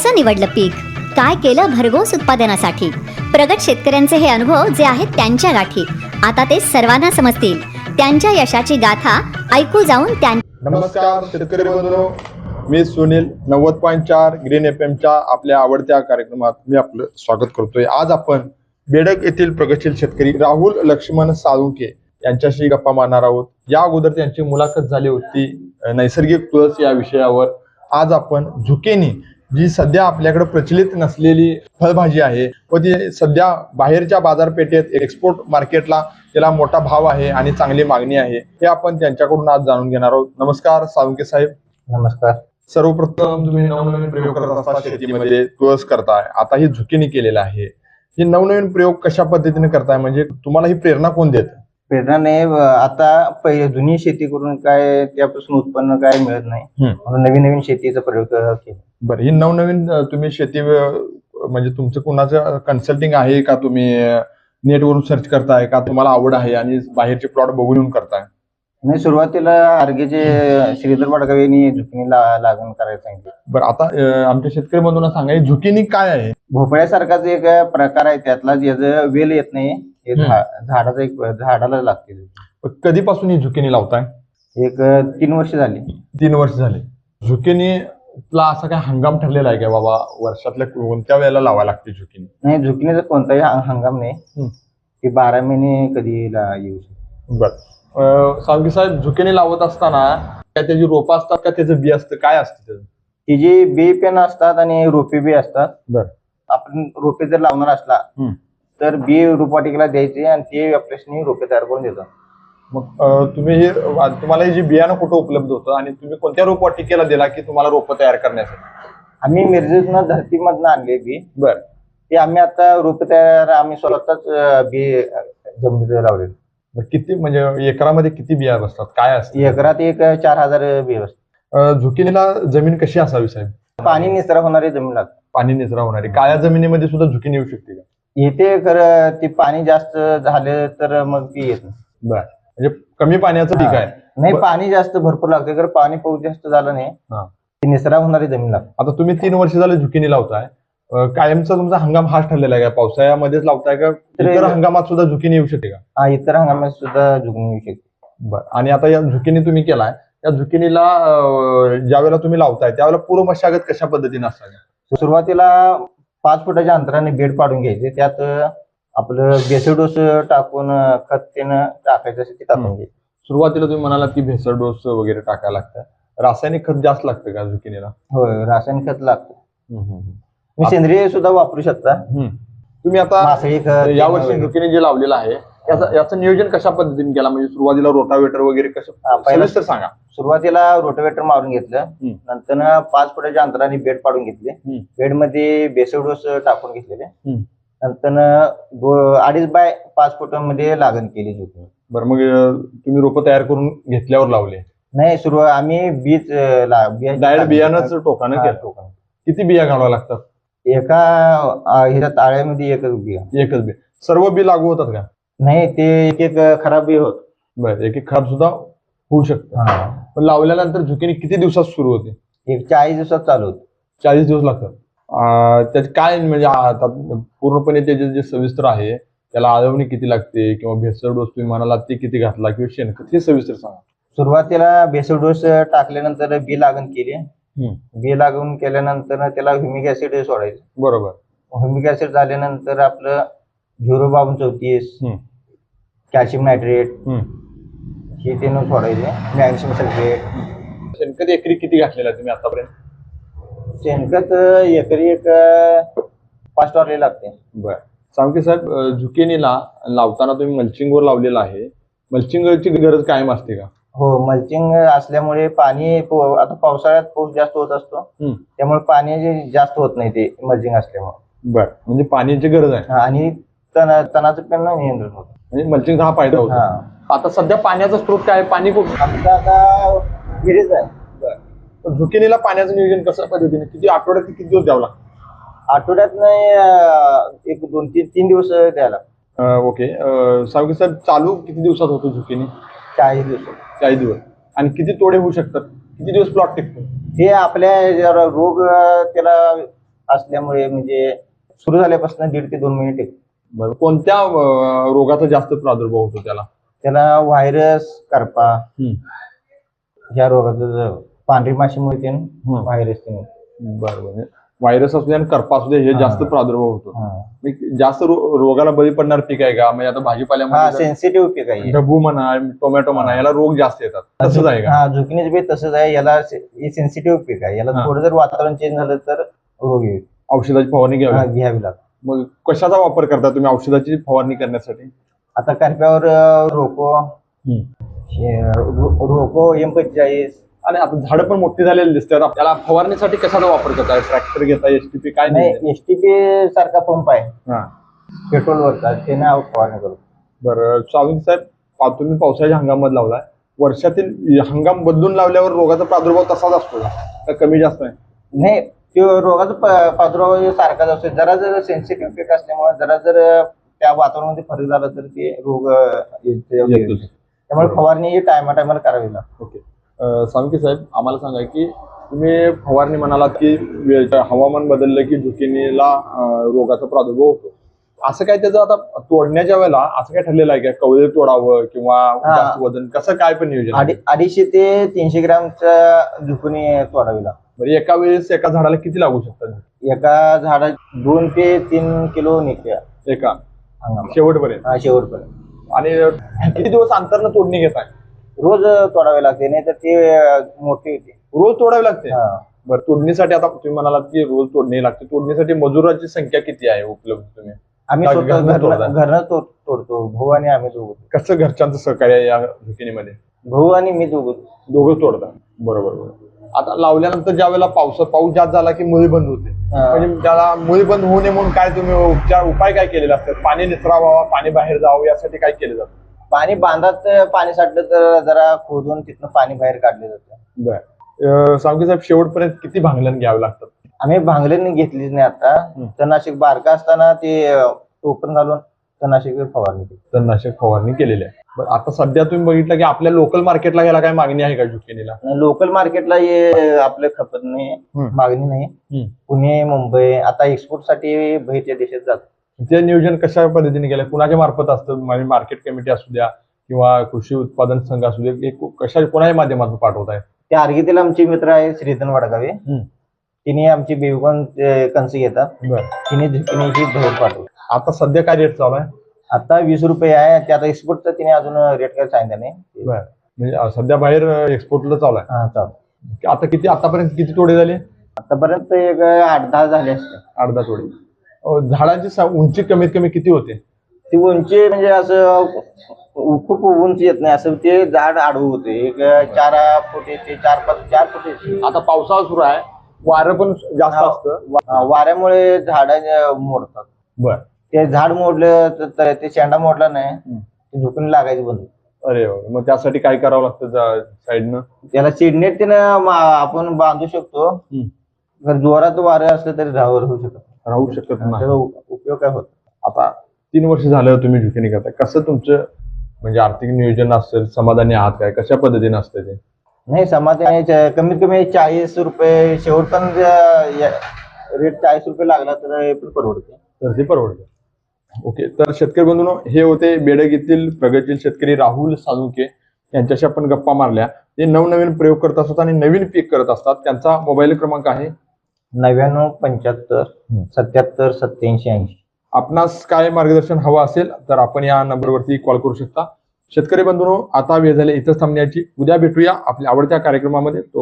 कसं निवडलं पीक? काय केलं भरघोस उत्पादनासाठी? प्रगत शेतकऱ्यांचे हे अनुभव जे आहेत त्यांच्या गाठी. आता ते सर्वांना समजतील. त्यांच्या यशाची गाथा ऐकू जाऊन त्यां नमस्कार शेतकरी बंधू मी सुनील नव्वद पॉईंट चार ग्रीन एफ एमच्या आपल्या आवडत्या कार्यक्रमात मी आपलं स्वागत करतोय. आज आपण बेडक येथील प्रगतशील शेतकरी राहुल लक्ष्मण साळुंके यांच्याशी गप्पा मारणार आहोत. या अगोदर त्यांची मुलाखत झाली होती नैसर्गिक तुळस या विषयावर. आज आपण झुकेनी जी सध्या आपल्याकडे प्रचलित नसलेली फळभाजी आहे व ती सध्या बाहेरच्या बाजारपेठेत एक्सपोर्ट मार्केटला त्याला मोठा भाव आहे आणि चांगली मागणी आहे हे आपण त्यांच्याकडून आज जाणून घेणार आहोत. नमस्कार साळुंके साहेब. नमस्कार. सर्वप्रथम तुम्ही नवनवीन प्रयोग करत असता शेतीमध्ये तुळस करताय. आता ही झुकिनी केलेलं आहे. हे नवनवीन प्रयोग कशा पद्धतीने करताय? म्हणजे तुम्हाला ही प्रेरणा कोण देत? प्रेरणाने अं, आता पहिले जुनी शेती करून काय त्यापासून उत्पन्न काय मिळत नाही. म्हणून नवीन नवीन शेतीचा प्रयोग केला. बरं ही नवनवीन तुम्ही शेती म्हणजे तुमचं कुणाचं कन्सल्टिंग आहे का? तुम्ही नेटवरून सर्च करताय का? तुम्हाला आवड आहे आणि बाहेरचे प्लॉट बघून येऊन करताय? नाही सुरुवातीला आर्गेचे श्रीधर पाडगाव यांनी झुकणी ला- लागण करायला सांगितले. बरं आता अं, आमच्या शेतकरी बंधूंना सांगा ही झुकिनी काय आहे? भोपळ्यासारखाच एक प्रकार आहे त्यातला ज्याचं वेल येत नाही हे हम्म. झा- झाडाचं एक झाडाला लागते. कधीपासून ही झुकिनी लावताय? एक तीन वर्ष झाली. तीन वर्ष झाले. झुकिनीला असा काय हंगाम ठरलेला आहे का बाबा वर्षातल्या कोणत्या वेळेला लावायला लागते झुकिनी? नाही झुकणीचा कोणताही हं- हंगाम नाही. ते बारा महिने कधी ला- येऊ शकते. बर. सावगी साहेब झुकिनी लावत असताना काय त्याची रोपं असतात का त्याचं बी असतं? काय असतं त्याचं? ती जी बी पेन असतात आणि रोपे बी असतात बर. आपण रोपे जर लावणार असला. तर बी रोपवाटिकेला द्यायचे आणि ते आपल्याशी रोपे तयार करून देतात. मग तुम्ही हे तुम्हाला हे जे बियाणं कुठं उपलब्ध होतं आणि तुम्ही कोणत्या रोपवाटिकेला दिला की तुम्हाला रोपं तयार करण्यासाठी? आम्ही मिरजेतनं धरतीमधनं आणले बी. बर. ते आम्ही आता रोपे तयार आम्ही स्वतःच बी जमिनीत लावले किती म्हणजे एकरामध्ये किती बिया बसतात? काय असतं? एकरात एक चार हजार बी असतात अं, झुकिनीला जमीन कशी असावी साहेब? पाणी निचरा होणारी जमीन लागते. पाणी निचरा होणारी. काळ्या जमिनीमध्ये सुद्धा झुकिनी येऊ शकते का? येते खरं ते पाणी जास्त झाले तर मग ती येत नाही. बर. म्हणजे कमी पाण्याचं पीक आहे. नाही पाणी जास्त भरपूर लागते खरं पाणी पाऊस जास्त झालं नाही हा. ती निचरा होणारी जमीन लागते. आता तुम्ही तीन वर्ष झाले झुकिनी लावताय. अं, कायमचा तुमचा हंगाम हाच ठरलेला आहे का? पावसाळ्यामध्येच लावताय का? तर- इतर हंगामात सुद्धा झुकिनी येऊ शकते का? हा इतर हंगामात सुद्धा झुकून येऊ शकते. बरं. आणि आता या झुकिनी तुम्ही केलाय. या झुकिनीला ज्या वेळेला तुम्ही लावताय त्यावेळेला पूर्व मशागत कशा पद्धतीने असतात सुरुवातीला पाच फुटाच्या अंतराने बेड पाडून घ्यायचे. त्यात अं, आपलं बेसळ डोस टाकून खत त्यानं टाकायचं असं ते टाकून. घ्यायचे सुरुवातीला तुम्ही म्हणाला की भेसळ डोस वगैरे टाकायला लागतं रासायनिक खत जास्त लागतं का झुकिनीला होय रासायनिक खत लागतं हम्म, हम्म, तुम्ही सेंद्रिय सुद्धा वापरू शकता. तुम्ही आता मासळी खत या वर्षी वगैरे. झुकिनी जे लावलेलं आहे याचं याचं नियोजन कशा पद्धतीने केला म्हणजे सुरुवातीला रोटावेटर वगैरे हा, कसं पहिला- सविस्तर सांगा सुरुवातीला रोटोवेटर मारून घेतलं. नंतर पाच फुटाच्या अंतराने बेड पाडून घेतले हम्म. बेडमध्ये बेसळ डोस टाकून घेतलेले. नंतर अडीच बाय पाच फुटामध्ये लागण केली झुकून बरं मग तुम्ही रोपं तयार करून घेतल्यावर लावले? नाही सुरुवात आम्ही बीज डायरेक्ट बियाणंच टोकानं केलं. टोकन. किती बिया घालाव्या लागतात? एका ह्याच्या ताळ्यामध्ये एकच बिया. एकच बी सर्व बी लागू होतात का? नाही ते एक एक खराब बी होत. बरं एक एक खराब सुद्धा होऊ शकतं. पण लावल्यानंतर झुकिनी किती दिवसात सुरू होते? एक चाळीस दिवसात चालू होत. चाळीस दिवस लागतात. त्याचे काय म्हणजे आता पूर्णपणे त्याचे जे सविस्तर आहे त्याला आळवणी किती लागते किंवा भेसळ डोस तुम्ही म्हणाला ते किती घातला किंवा शेणखत हे सविस्तर सांगा. सुरुवातीला बेसल डोस टाकल्यानंतर बी लागण केली. बी लागून केल्यानंतर त्याला ह्युमिक ऍसिड सोडायचं. बरोबर. ह्युमिक ऍसिड झाल्यानंतर आपलं झिरो बावन चौतीस. Calcium nitrate. हे त्यानं सोडायचे. मॅग्नेशियम सल्फेट शेणखत एकरी किती घातलेला तुम्ही आतापर्यंत? शेणखत एकरी एक पाच टॉरले लागते. बर. सावंके साहेब अं, झुकिनीला लावताना तुम्ही मल्चिंगवर लावलेला आहे. मल्चिंगची गरज कायम असते का? हो मल्चिंग असल्यामुळे पाणी पो- आता पावसाळ्यात पाऊस जास्त होत असतो. हम्म. त्यामुळे पाणी जे जास्त होत नाही ते मल्चिंग असल्यामुळे. बर. म्हणजे पाण्याची गरज आहे. हा, आणि तण तणाचं पण नियंत्रण होतं. म्हणजे मल्चिंगचा हा फायदा होतो. हा. आता सध्या पाण्याचा स्रोत काय? पाणी कुठं? आमचं आता विहिरीच आहे. झुकिनीला पाण्याचं नियोजन कसं पद्धतीने? किती आठवड्यात किती दिवस द्यावं लागतं? आठवड्यात नाही एक दोन तीन तीन दिवस द्यायला. अं, ओके. अं, सावकी साहेब चालू किती दिवसात होतो झुकिनी? चाळीस दिवस. चाळीस दिवस. आणि किती तोडे होऊ शकतात? किती दिवस प्लॉट टिकतो? हे आपल्या जरा रोग अं, त्याला असल्यामुळे म्हणजे सुरू झाल्यापासून दीड ते दोन महिने टिकतो बरं. कोणत्या अं, रोगाचा जास्त प्रादुर्भाव होतो त्याला? त्याला व्हायरस करपा हम्म. ह्या रोगाचं ज- पांढरी माशीमुळे ते हम्म. व्हायरस ते बरं बरं व्हायरस असू दे आणि करपा असू दे हे जास्त. प्रादुर्भाव होतो. जास्त रोगाला बळी पडणार पीक आहे का? म्हणजे आता भाजीपाल्यामध्ये सेन्सिटिव्ह पीक आहे. ढबू म्हणा टोमॅटो म्हणा याला रोग जास्त येतात. तसंच आहे का? झुकिनीचं बी तसंच आहे. याला सेन्सिटिव्ह पीक आहे. याला. थोडं जर वातावरण चेंज झालं तर रोग येईल. औषधाची फवारणी घ्यावी घ्यावी लागते. मग कशाचा वापर करता तुम्ही औषधाची फवारणी करण्यासाठी? आता करप्यावर रोको रोको एम पंचेचाळीस आणि आता झाडं पण मोठी झालेली दिसतात. त्याला फवारणीसाठी कशाचा वापर करताय ट्रॅक्टर घेता एसटीपी काय नाही? नाही एसटीपी सारखा पंप आहे. हा. पेट्रोलवरचा त्याने आव- फवारणी करतो बरं सावंत साहेब तुम्ही पावसाळ्याच्या हंगामात लावलाय. वर्षातील हंगाम बदलून लावल्यावर रोगाचा प्रादुर्भाव तसाच असतो का? कमी जास्त नाही तो रोगाचा प्रादुर्भाव हे सारखाच असतो. जरा जर सेन्सिटिव्ह पीक असल्यामुळे जरा जर त्या वातावरणामध्ये फरक झाला तर ते रोग. त्यामुळे फवारणी टायमा टायमाला करावी लागते. ओके. सावंकी साहेब आम्हाला सांगा की तुम्ही फवारणी म्हणालात की हवामान बदललं की झुकिनीला रोगाचा प्रादुर्भाव होतो. असं काय त्याचं आता तोडण्याच्या वेळेला असं काय ठरलेलं आहे का? कवळे तोडावं किंवा वजन? कसं काय पण नियोजन आहे? अडी- अडीचशे ते तीनशे ग्रामच्या झुकून तोडावी लागते. बरं एका वेळेस एका झाडाला किती लागू शकतात? एका झाडात दोन ते तीन किलो निघते. एका. शेवटपर्यंत? हा शेवटपर्यंत. आणि किती दिवस अंतरनं तोडणी घेताय? रोज तोडावे लागते नाही तर ते मोठी होते. रोज तोडावी लागते? हा. बरं तोडणीसाठी आता तुम्ही म्हणालात की रोज तोडणी लागते. तोडणीसाठी मजुराची संख्या किती आहे उपलब्ध तुम्ही? आम्ही का स्वतः घरनं तोडता? घरनं घरनं तोड- तोडतो. भाऊ आणि आम्ही दोघं. कसं घरच्यांचं सहकार्य आहे या झुकिनीमध्ये भाऊ आणि मी दोघं. दोघं तोडतात बरोबर बरोबर. आता लावल्यानंतर ज्या वेळेला पाऊस पाऊस जास्त झाला की मुळी बंद होते. हा. म्हणजे त्याला मुळी बंद होऊ नये म्हणून काय तुम्ही उपचार उपाय काय केलेले असतात? पाणी निचरा व्हावा पाणी बाहेर जावं यासाठी काय केलं जातं? पाणी बांधात पाणी साठलं तर जरा खोदून तिथनं पाणी बाहेर काढले जातं. बर. सांगू साहेब शेवटपर्यंत किती भांगलन घ्यावे लागतात आम्ही भांगलेनी घेतलीच नाही आता. तणनाशक बारका असताना ते टोपण घालून तणनाशक फवारणी केली. तणनाशक फवारणी केलेली आहे. बरं आता सध्या तुम्ही बघितलं की आपल्या लोकल मार्केटला गेला काय मागणी आहे का जुकिनीला? लोकल मार्केटला हे आपलं खपत नाही. मागणी नाही. पुणे मुंबई आता एक्सपोर्टसाठी बाहेरच्या देशात जात. ते नियोजन कशा पद्धतीने केलं? कुणाच्या मार्फत असतं? म्हणजे मार्केट कमिटी असू द्या किंवा कृषी उत्पादन संघ असू द्या एक कशा कोणाच्या माध्यमातून पाठवत आहे? ते आर्गीतील आमचे मित्र आहे श्रीधन वडगावे. तिने आमची बेवगण कन्सी घेतात. तिने तिने ही पाठवली. आता सध्या काय रेट चालू आहे? आता वीस रुपये आहे. ते आता एक्सपोर्टचा तिने अजून रेट काय सांगितलं नाही. बरं. म्हणजे सध्या बाहेर एक्सपोर्टला चालू आहे. हा चालू. आता किती आतापर्यंत किती तोडे झाले? आतापर्यंत एक आठ दहा झाले असते. अर्धा तोडे. अं, झाडाची उंची कमीत कमी किती होते? ती उंची म्हणजे असं खूप उंच येत नाही. असं ते झाड आडवं होते. एक चार फूट चार पाच चार फूट. आता पावसाळा सुरू आहे. वारं पण जास्त असतं. वाऱ्यामुळे झाड मोडतात. बर. ते झाड मोडलं तर- ते शेंडा मोडला नाही. झुकून लागायची बंद. अरे. मग त्यासाठी काय करावं लागतं साईडनं? त्याला सीडनेट आपण बांधू शकतो. जर जोरात वारं असलं तरी राहू राहू शकत राहू शकत नाही. त्याचा उपयोग काय होत? आता तीन वर्ष झालं तुम्ही झुकिनी करताय कसं तुमचं म्हणजे आर्थिक नियोजन असेल समाधानी आहात काय? कशा पद्धतीने असतं ते? नाही समाधान कमीत कमी चाळीस रुपये शेवट पण रेट चाळीस रुपये लागला तर हे पण परवडते. तर ते परवडतं. ओके तर शेतकरी बंधूंनो हे होते बेडग येथील प्रगतील शेतकरी राहुल साळुंके यांच्याशी आपण गप्पा मारल्या. ते नवनवीन प्रयोग करत असतात आणि नवीन पीक करत असतात. त्यांचा मोबाईल क्रमांक आहे नव्याण्णव पंच्याहत्तर. सत्याहत्तर सत्याऐंशी ऐंशी. आपणास काय मार्गदर्शन हवं असेल तर आपण या नंबरवरती कॉल करू शकता. शेतकरी बंधूंनो आता वेळ झाले इथंच थांबण्याची. उद्या भेटूया आपल्या आवडत्या कार्यक्रमामध्ये. तो